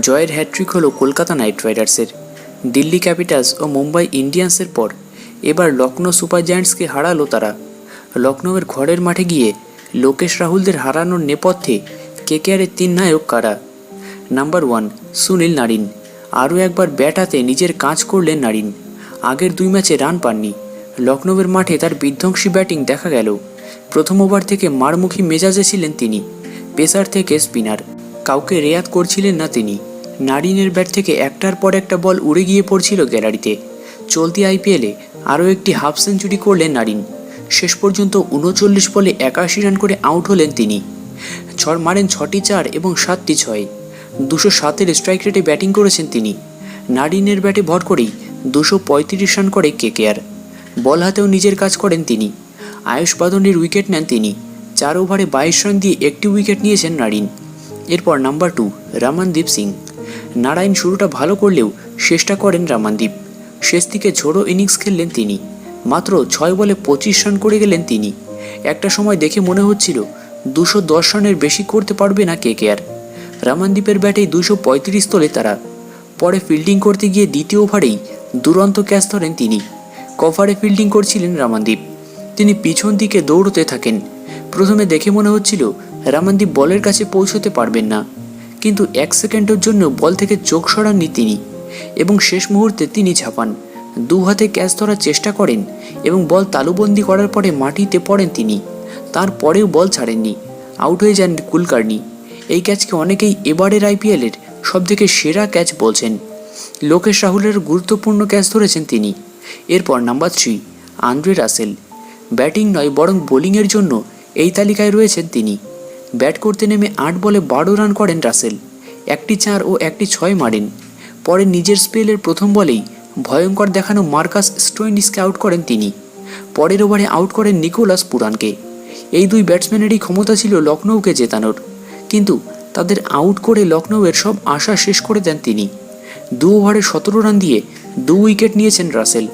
জয়ের হ্যাট্রিক হলো কলকাতা নাইট রাইডার্সের। দিল্লি ক্যাপিটালস ও মুম্বাই ইন্ডিয়ান্সের পর এবার লখনৌ সুপার জায়ান্টসকে হারালো তারা। লখনৌয়ের ঘরের মাঠে গিয়ে লোকেশ রাহুলদের হারানোর নেপথ্যে কেকেআরের তিন নায়ক কারা? Number one, Sunil Narine. আরও একবার ব্যাট হাতে নিজের কাজ করলেন নারিন। আগের দুই ম্যাচে রান পাননি। লখনৌয়ের মাঠে তার বিধ্বংসী ব্যাটিং দেখা গেল। প্রথম ওভার থেকে মারমুখী মেজাজে ছিলেন তিনি। পেসার থেকে স্পিনার। কাউকে রেয়াত করছিলেন না তিনি। নারিনের ব্যাট থেকে একটার পর একটা বল উড়ে গিয়ে পড়ছিল গ্যালারিতে। চলতি আইপিএলে আরও একটি হাফ সেঞ্চুরি করলেন নারিন। শেষ পর্যন্ত উনচল্লিশ বলে একাশি রান করে আউট হলেন তিনি। ছড় মারেন ছটি চার এবং সাতটি ছয়। দুশো সাতের স্ট্রাইক রেটে ব্যাটিং করেছেন তিনি। নারিনের ব্যাটে ভর করেই দুশো পঁয়ত্রিশ রান করে কেকেআর। বল হাতেও নিজের কাজ করেন তিনি। আয়ুষ বাদনের উইকেট নেন তিনি। চার ওভারে বাইশ রান দিয়ে একটি উইকেট নিয়েছেন নারিন। এরপর number two, Ramandeep Singh. Narine শুরুটা ভালো করলেও শেষটা করেন রামানদীপ। শেষ দিকে ঝোড়ো ইনিংস খেললেন তিনি। মাত্র ছয় বলে পঁচিশ রান করে গেলেন তিনি। একটা সময় দেখে মনে হচ্ছিল, দুশো দশ রানের বেশি করতে পারবে না কেকেআর। রামানদীপের ব্যাটেই দুশো পঁয়ত্রিশ তোলে তারা। পরে ফিল্ডিং করতে গিয়ে দ্বিতীয় ওভারেই দুরন্ত ক্যাচ ধরেন তিনি। কভারে ফিল্ডিং করছিলেন রামানদীপ। তিনি পিছন দিকে দৌড়তে থাকেন। প্রথমে দেখে মনে হচ্ছিল রামানদীপ বলের কাছে পৌঁছতে পারবেন না। কিন্তু এক সেকেন্ডের জন্য বল থেকে চোখ সরাননি তিনি এবং শেষ মুহূর্তে তিনি ঝাঁপান। দু হাতে ক্যাচ ধরার চেষ্টা করেন এবং বল তালুবন্দি করার পরে মাটিতে পড়েন তিনি। তারপরেও বল ছাড়েননি। আউট হয়ে যান কুলকার্নি। এই ক্যাচকে অনেকেই এবারের আইপিএলের সবথেকে সেরা ক্যাচ বলছেন। লোকেশ রাহুলের গুরুত্বপূর্ণ ক্যাচ ধরেছেন তিনি। এরপর number three, Andre Russell. Batting নয়, বরং বোলিংয়ের জন্য এই তালিকায় রয়েছেন তিনি। ব্যাট করতে নেমে আট বলে বারো রান করেন রাসেল। একটি চার ও একটি ছয় মারেন। পরে নিজের স্পেলের প্রথম বলেই ভয়ঙ্কর দেখানো মার্কাস স্টোইনিসকে আউট করেন তিনি। পরের ওভারে আউট করেন নিকোলাস পুরানকে। এই দুই ব্যাটসম্যানেরই ক্ষমতা ছিল লখনৌকে জেতানোর। কিন্তু তাদের আউট করে লখনৌয়ের সব আশা শেষ করে দেন তিনি। দু ওভারে সতেরো রান দিয়ে দু উইকেট নিয়েছেন রাসেল।